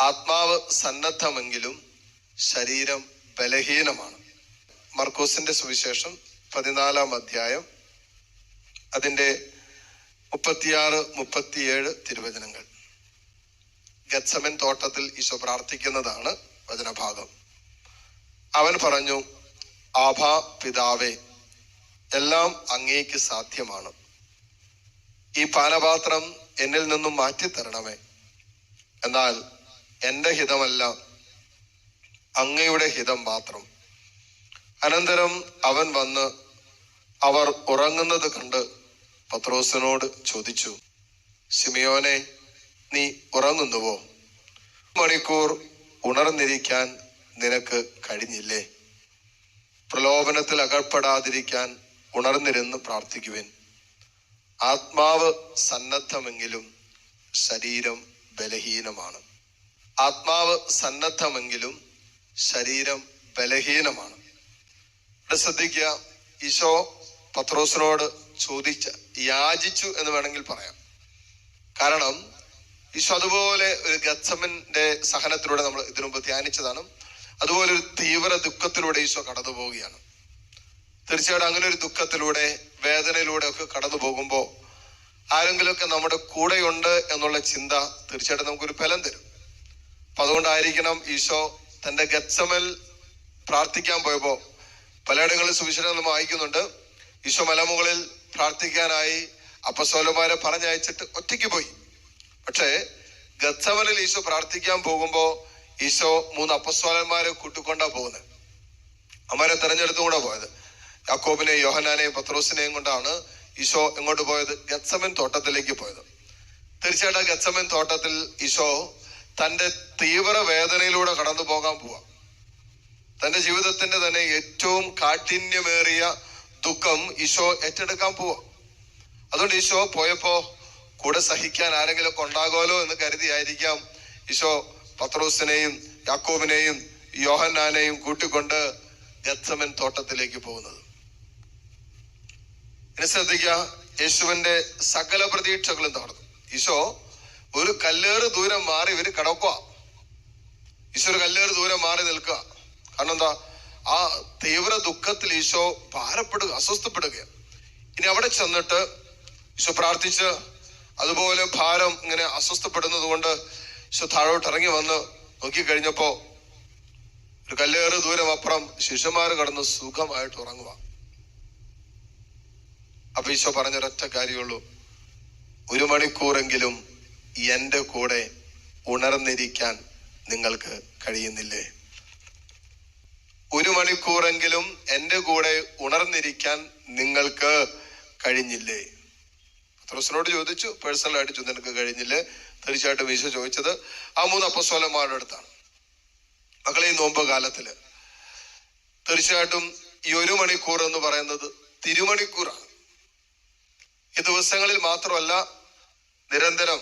ആത്മാവ് സന്നദ്ധമെങ്കിലും ശരീരം ബലഹീനമാണ്. മർക്കോസിന്റെ സുവിശേഷം പതിനാലാം അധ്യായം അതിന്റെ മുപ്പത്തിയാറ് മുപ്പത്തിയേഴ് തിരുവചനങ്ങൾ. ഗത്സമൻ തോട്ടത്തിൽ ഈശോ പ്രാർത്ഥിക്കുന്നതാണ് വചനഭാഗം. അവൻ പറഞ്ഞു ആഭാ പിതാവേ എല്ലാം അങ്ങേക്ക് സാധ്യമാണ്. ഈ പാനപാത്രം എന്നിൽ നിന്നും മാറ്റിത്തരണമേ. എന്നാൽ എന്റെ ഹിതമല്ല അങ്ങയുടെ ഹിതം മാത്രം. അനന്തരം അവൻ വന്ന് അവർ ഉറങ്ങുന്നത് കണ്ട് പത്രോസിനോട് ചോദിച്ചു സിമിയോനെ നീ ഉറങ്ങുന്നുവോ? മണിക്കൂർ ഉണർന്നിരിക്കാൻ നിനക്ക് കഴിഞ്ഞില്ലേ? പ്രലോഭനത്തിൽ അകപ്പെടാതിരിക്കാൻ ഉണർന്നിരുന്ന് പ്രാർത്ഥിക്കുവിൻ. ആത്മാവ് സന്നദ്ധമെങ്കിലും ശരീരം ബലഹീനമാണ്. ആത്മാവ് സന്നദ്ധമെങ്കിലും ശരീരം ബലഹീനമാണ്. ഇവിടെ ശ്രദ്ധിക്കുക ഈശോ പത്രോസിനോട് ചോദിച്ച യാചിച്ചു എന്ന് വേണമെങ്കിൽ പറയാം. കാരണം ഈശോ അതുപോലെ ഒരു ഗത്സമന്റെ സഹനത്തിലൂടെ നമ്മൾ ഇതിനു മുമ്പ് ധ്യാനിച്ചതാണ്. അതുപോലെ ഒരു തീവ്ര ദുഃഖത്തിലൂടെ ഈശോ കടന്നു പോവുകയാണ് തീർച്ചയായിട്ടും അങ്ങനെ ഒരു ദുഃഖത്തിലൂടെ വേദനയിലൂടെ ഒക്കെ കടന്നു പോകുമ്പോൾ ആരെങ്കിലുമൊക്കെ നമ്മുടെ കൂടെയുണ്ട് എന്നുള്ള ചിന്ത തീർച്ചയായിട്ടും നമുക്കൊരു ഫലം തരും. അതുകൊണ്ടായിരിക്കണം ഈശോ തന്റെ ഗത്സമൽ പ്രാർത്ഥിക്കാൻ പോയപ്പോ പലയിടങ്ങളിൽ സുവിശേഷം നമ്മൾ വായിക്കുന്നുണ്ട്. ഈശോ മലമുകളിൽ പ്രാർത്ഥിക്കാനായി അപ്പസോലമാരെ പറഞ്ഞയച്ചിട്ട് ഒറ്റയ്ക്ക് പോയി. പക്ഷേ ഗത്സമനിൽ ഈശോ പ്രാർത്ഥിക്കാൻ പോകുമ്പോ ഈശോ മൂന്ന് അപ്പസ്വാലന്മാരെ കൂട്ടിക്കൊണ്ടാ പോകുന്നത്. അവരെ തെരഞ്ഞെടുത്തും പോയത്. യാക്കോബിനെയും യോഹനാനെയും പത്രോസിനെയും കൊണ്ടാണ് ഈശോ എങ്ങോട്ട് പോയത്? ഗത്സമൻ തോട്ടത്തിലേക്ക് പോയത്. തീർച്ചയായിട്ടും ഗച്ചമൻ തോട്ടത്തിൽ ഈശോ തന്റെ തീവ്ര വേദനയിലൂടെ കടന്നു പോകാൻ പോവാ. തന്റെ ജീവിതത്തിന്റെ തന്നെ ഏറ്റവും കാഠിന്യമേറിയ ദുഃഖം ഈശോ ഏറ്റെടുക്കാൻ പോവാ. അതുകൊണ്ട് ഈശോ പോയപ്പോ കൂടെ സഹിക്കാൻ ആരെങ്കിലും ഒക്കെ ഉണ്ടാകുമല്ലോ എന്ന് കരുതിയായിരിക്കാം ഈശോ പത്രോസിനെയും യാക്കോബിനെയും യോഹന്നാനെയും കൂട്ടിക്കൊണ്ട് ഗത്സമൻ തോട്ടത്തിലേക്ക് പോകുന്നത്. ഇനി ശ്രദ്ധിക്കുക യേശുവിന്റെ സകല പ്രതീക്ഷകളും തകർന്നു. ഈശോ ഒരു കല്ലേറ് ദൂരം മാറി ഇവർ കിടക്കുക ഈശോ കല്ലേറ് ദൂരം മാറി നിൽക്കുക. കാരണം എന്താ? ആ തീവ്ര ദുഃഖത്തിൽ ഈശോ ഭാരപ്പെടുക അസ്വസ്ഥപ്പെടുകയാണ് ഇനി അവിടെ ചെന്നിട്ട് ഈശോ പ്രാർത്ഥിച്ച് അതുപോലെ ഭാരം ഇങ്ങനെ അസ്വസ്ഥപ്പെടുന്നത് കൊണ്ട് ഈശോ താഴോട്ട് ഇറങ്ങി വന്ന് നോക്കിക്കഴിഞ്ഞപ്പോ ഒരു കല്ലേറ് ദൂരം അപ്പുറം ശിഷ്യന്മാർ കടന്ന് സുഖമായിട്ട് ഉറങ്ങുക അപ്പൊ ഈശോ പറഞ്ഞൊരൊറ്റ കാര്യമുള്ളൂ ഒരു മണിക്കൂറെങ്കിലും എന്റെ കൂടെ ഉണർന്നിരിക്കാൻ നിങ്ങൾക്ക് കഴിയുന്നില്ലേ? ഒരു മണിക്കൂറെങ്കിലും എന്റെ കൂടെ ഉണർന്നിരിക്കാൻ നിങ്ങൾക്ക് കഴിഞ്ഞില്ലേ? പത്രോസിനോട് ചോദിച്ചു പേഴ്സണലായിട്ട് ചോദിച്ചു നിനക്ക് കഴിഞ്ഞില്ലേ? തീർച്ചയായിട്ടും ഈശോ ചോദിച്ചത് ആ മൂന്ന് അപ്പസ്വലന്മാരുടെ അടുത്താണ്. മക്കളെ ഈ നോമ്പ് കാലത്തിൽ തീർച്ചയായിട്ടും ഈ ഒരു മണിക്കൂർ എന്ന് പറയുന്നത് തിരുമണിക്കൂറാണ്. ഈ ദിവസങ്ങളിൽ മാത്രമല്ല നിരന്തരം